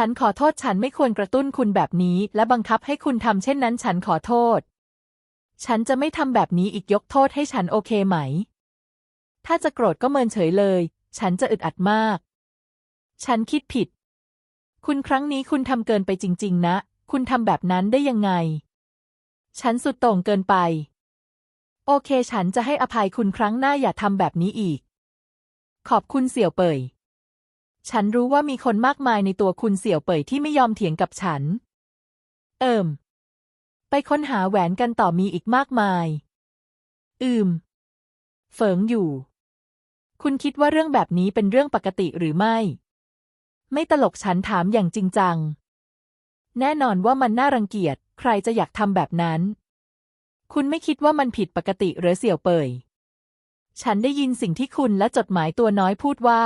ฉันขอโทษฉันไม่ควรกระตุ้นคุณแบบนี้ และบังคับให้คุณทำเช่นนั้นฉันขอโทษ ฉันจะไม่ทำแบบนี้อีกยกโทษให้ฉันโอเคไหม ถ้าจะโกรธก็เมินเฉยเลย ฉันจะอึดอัดมาก ฉันคิดผิด คุณครั้งนี้คุณทำเกินไปจริง ๆ นะ คุณทำแบบนั้นได้ยังไง ฉันสุดโต่งเกินไป โอเค ฉันจะให้อภัยคุณครั้งหน้าอย่าทำแบบนี้อีก ขอบคุณเสี่ยวเป่ย ฉันรู้ว่ามีคนมากมายในตัวคุณเสี่ยวเป่ยที่ไม่ยอมเถียงกับฉัน เอิมไปค้นหาแหวนกันต่อมีอีกมากมาย อืม เฟิงอยู่ คุณคิดว่าเรื่องแบบนี้เป็นเรื่องปกติหรือไม่ ไม่ตลกฉันถามอย่างจริงจัง แน่นอนว่ามันน่ารังเกียจ ใครจะอยากทำแบบนั้น คุณไม่คิดว่ามันผิดปกติหรือเสี่ยวเป่ย ฉันได้ยินสิ่งที่คุณและจดหมายตัวน้อยพูดว่า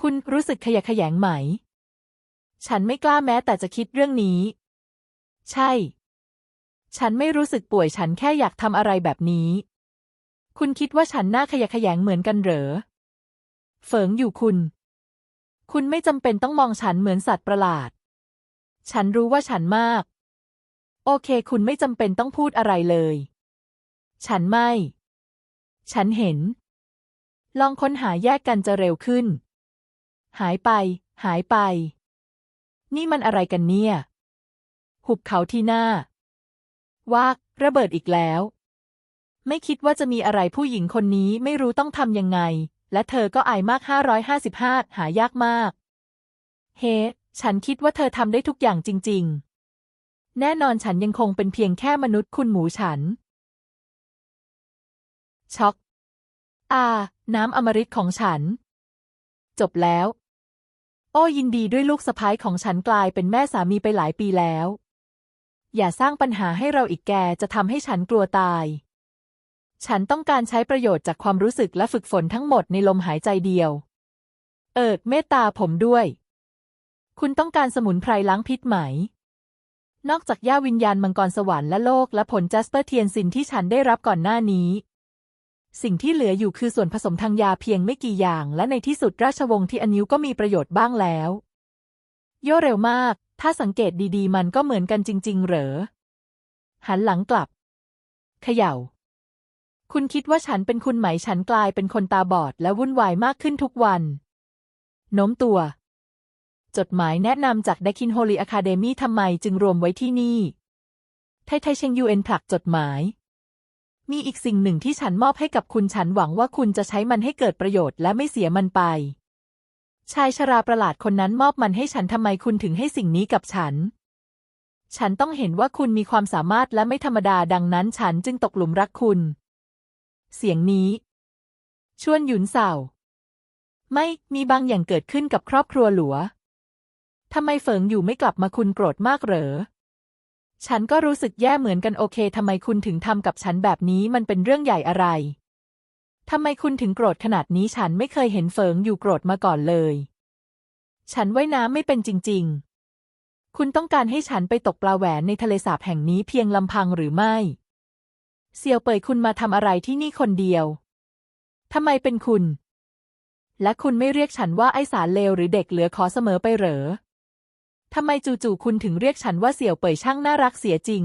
คุณรู้สึกขยะแขยงไหม ฉันไม่กล้าแม้แต่จะคิดเรื่องนี้ ใช่ ฉันไม่รู้สึกป่วยฉันแค่อยากทำอะไรแบบนี้ คุณคิดว่าฉันน่าขยะแขยงเหมือนกันเหรอ เฟิงอยู่คุณ คุณไม่จำเป็นต้องมองฉันเหมือนสัตว์ประหลาด ฉันรู้ว่าฉันมาก โอเค คุณไม่จำเป็นต้องพูดอะไรเลย ฉันไม่ ฉันเห็น ลองค้นหาแยกกันจะเร็วขึ้น หายไป หายไป นี่มันอะไรกันเนี่ย หุบเขาที่หน้า วาก ระเบิดอีกแล้ว ไม่คิดว่าจะมีอะไรผู้หญิงคนนี้ไม่รู้ต้องทำยังไง และเธอก็อายมาก 555 หายากมาก เฮ้ฉันคิดว่าเธอทำได้ทุกอย่างจริง ๆ แน่นอนฉันยังคงเป็นเพียงแค่มนุษย์คุณหมูฉัน ช็อกอ่าน้ำอมฤตของฉัน จบแล้ว อ้ยินดีด้วยลูกสะพ้ายของฉันกลายเป็นแม่สามีไปหลายปีแล้ว อย่าสร้างปัญหาให้เราอีกแกจะทำให้ฉันกลัวตาย ฉันต้องการใช้ประโยชน์จากความรู้สึกและฝึกฝนทั้งหมดในลมหายใจเดียว เอิกเมตตาผมด้วย คุณต้องการสมุนไพรล้างพิษไหม นอกจากย่าวิญญาณมังกรสวรรค์และโลกและผลจัสเปอร์เทียนซินที่ฉันได้รับก่อนหน้านี้ สิ่งที่เหลืออยู่คือส่วนผสมทางยาเพียงไม่กี่อย่าง และในที่สุดราชวงศ์ที่อนิวก็มีประโยชน์บ้างแล้ว โย่เร็วมาก ถ้าสังเกตดีๆ มันก็เหมือนกันจริง ๆ เหรอ หันหลังกลับ เขย่า คุณคิดว่าฉันเป็นคุณไหมฉันกลายเป็นคนตาบอดและวุ่นวายมากขึ้นทุกวันโน้มตัว จดหมายแนะนำจาก d ดคินโฮลีอะคาเดมีทำไมจึงรวมไว้ที่นี่ ไทไทเชงยูเอ็นผลักจดหมาย มีอีกสิ่งหนึ่งที่ฉันมอบให้กับคุณฉันหวังว่าคุณจะใช้มันให้เกิดประโยชน์และไม่เสียมันไป ชายชราประหลาดคนนั้นมอบมันให้ฉันทำไมคุณถึงให้สิ่งนี้กับฉัน ฉันต้องเห็นว่าคุณมีความสามารถและไม่ธรรมดาดังนั้นฉันจึงตกหลุมรักคุณ เสียงนี้ ชวนหยุนเสาไม่มีบางอย่างเกิดขึ้นกับครอบครัวหลัวทำไมเฟิงอยู่ไม่กลับมาคุณโกรธมากเหรอ ฉันก็รู้สึกแย่เหมือนกันโอเคทำไมคุณถึงทำกับฉันแบบนี้มันเป็นเรื่องใหญ่อะไรทำไมคุณถึงโกรธขนาดนี้ฉันไม่เคยเห็นเฟิงอยู่โกรธมาก่อนเลย ฉันว่ายน้ำไม่เป็นจริง ๆ คุณต้องการให้ฉันไปตกปลาแหวนในทะเลสาบแห่งนี้เพียงลำพังหรือไม่ เซียวเปยคุณมาทำอะไรที่นี่คนเดียวทำไมเป็นคุณ และคุณไม่เรียกฉันว่าไอสารเลวหรือเด็กเหลือขอเสมอไปเหรอ ทำไมจู่ๆคุณถึงเรียกฉันว่าเสี่ยวเป่ยช่างน่ารักเสียจริง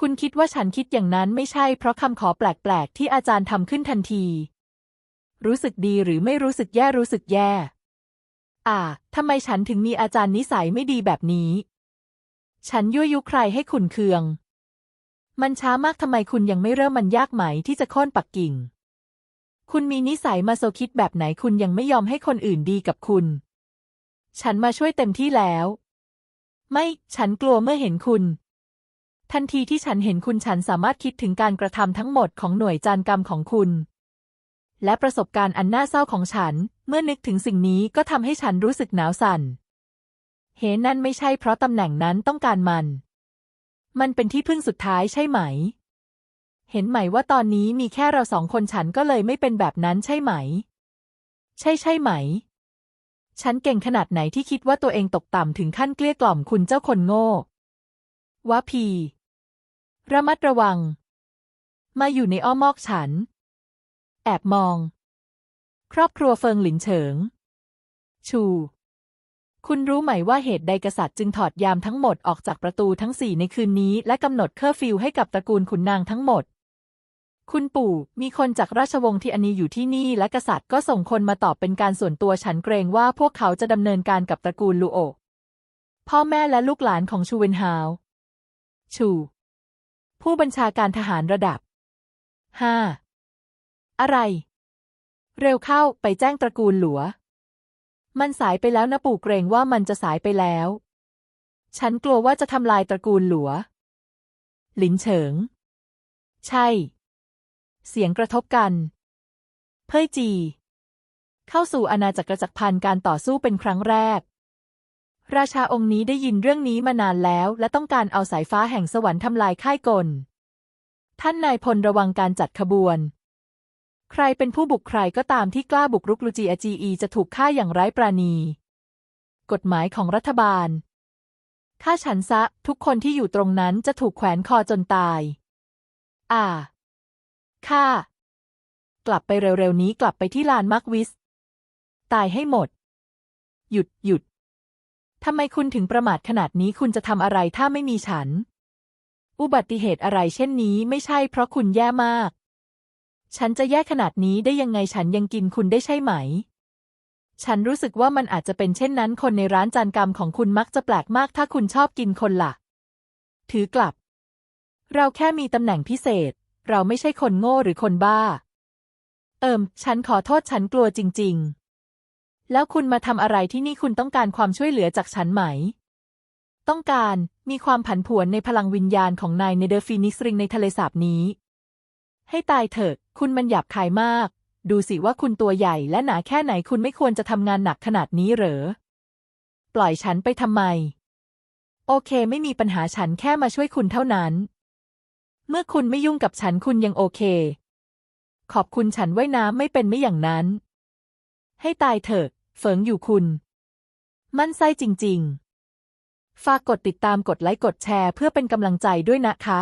คุณคิดว่าฉันคิดอย่างนั้นไม่ใช่เพราะคำขอแปลกๆ ที่อาจารย์ทำขึ้นทันที รู้สึกดีหรือไม่รู้สึกแย่รู้สึกแย่ อ่าทำไมฉันถึงมีอาจารย์นิสัยไม่ดีแบบนี้ ฉันยั่วยุใครให้ขุนเคือง มันช้ามากทำไมคุณยังไม่เริ่มมันยากไหมที่จะโค่นปักกิ่ง คุณมีนิสัยมาโซคิดแบบไหนคุณยังไม่ยอมให้คนอื่นดีกับคุณ ฉันมาช่วยเต็มที่แล้ว ไม่ ฉันกลัวเมื่อเห็นคุณ ทันทีที่ฉันเห็นคุณฉันสามารถคิดถึงการกระทำทั้งหมดของหน่วยจานกรรมของคุณ และประสบการณ์อันน่าเศร้าของฉัน เมื่อนึกถึงสิ่งนี้ก็ทำให้ฉันรู้สึกหนาวสั่น เฮนั่นไม่ใช่เพราะตำแหน่งนั้นต้องการมัน มันเป็นที่พึ่งสุดท้ายใช่ไหมเห็นไหมว่าตอนนี้มีแค่เราสองคนฉันก็เลยไม่เป็นแบบนั้นใช่ไหม ใช่ใช่ไหม ฉันเก่งขนาดไหนที่คิดว่าตัวเองตกต่ำถึงขั้นเกลี้ยกล่อมคุณเจ้าคนโง่วะพี ระมัดระวัง มาอยู่ในอ้อมอกฉัน แอบมอง ครอบครัวเฟิงหลินเฉิง ชู คุณรู้ไหมว่าเหตุใดกษัตริย์จึงถอดยามทั้งหมดออกจากประตูทั้งสี่ในคืนนี้ และกำหนดเคอร์ฟิวให้กับตระกูลขุนนางทั้งหมด คุณปู่ มีคนจากราชวงศ์ที่อันนี้อยู่ที่นี่ และกษัตริย์ก็ส่งคนมาตอบเป็นการส่วนตัวฉันเกรงว่าพวกเขาจะดำเนินการกับตระกูลลูโอ พ่อแม่และลูกหลานของชูเวนฮาว ชู ผู้บัญชาการทหารระดับห้าอะไร เร็วเข้าไปแจ้งตระกูลหลัว มันสายไปแล้วนะปู่เกรงว่ามันจะสายไปแล้ว ฉันกลัวว่าจะทำลายตระกูลหลัว หลินเฉิง ใช่ เสียงกระทบกัน เพ่ยจี เข้าสู่อาณาจักรจักรพันธ์การต่อสู้เป็นครั้งแรก ราชาองค์นี้ได้ยินเรื่องนี้มานานแล้ว และต้องการเอาสายฟ้าแห่งสวรรค์ทำลายค่ายกล ท่านนายพลระวังการจัดขบวน ใครเป็นผู้บุกใครก็ตามที่กล้าบุกรุกลูจีอาจีอีจะถูกฆ่าอย่างไร้ปราณี กฎหมายของรัฐบาลถ้าฉันซะ ทุกคนที่อยู่ตรงนั้นจะถูกแขวนคอจนตาย อ่า ค่ะ กลับไปเร็วๆนี้กลับไปที่ลานมักวิส ตายให้หมด หยุดหยุด ทำไมคุณถึงประมาทขนาดนี้คุณจะทำอะไรถ้าไม่มีฉัน อุบัติเหตุอะไรเช่นนี้ไม่ใช่เพราะคุณแย่มาก ฉันจะแย่ขนาดนี้ได้ยังไงฉันยังกินคุณได้ใช่ไหม ฉันรู้สึกว่ามันอาจจะเป็นเช่นนั้น คนในร้านจานกรรมของคุณมักจะแปลกมาก ถ้าคุณชอบกินคนล่ะ ถือกลับ เราแค่มีตำแหน่งพิเศษ เราไม่ใช่คนโง่หรือคนบ้า เอิมฉันขอโทษฉันกลัวจริง ๆ แล้วคุณมาทำอะไรที่นี่คุณต้องการความช่วยเหลือจากฉันไหม ต้องการมีความผันผวนในพลังวิญญาณของนายในเดอร์ฟินิกซ์ริงในทะเลสาบนี้ ให้ตายเถิดคุณมันหยาบคายมาก ดูสิว่าคุณตัวใหญ่และหนาแค่ไหนคุณไม่ควรจะทำงานหนักขนาดนี้เหรอ ปล่อยฉันไปทำไม โอเค ไม่มีปัญหาฉันแค่มาช่วยคุณเท่านั้น เมื่อคุณไม่ยุ่งกับฉันคุณยังโอเค ขอบคุณฉันว่ายน้ำไม่เป็นไม่อย่างนั้น ให้ตายเถอะ เฟิงอยู่คุณ มั่นไส้จริง ๆ ฝากกดติดตามกดไลค์กดแชร์เพื่อเป็นกำลังใจด้วยนะคะ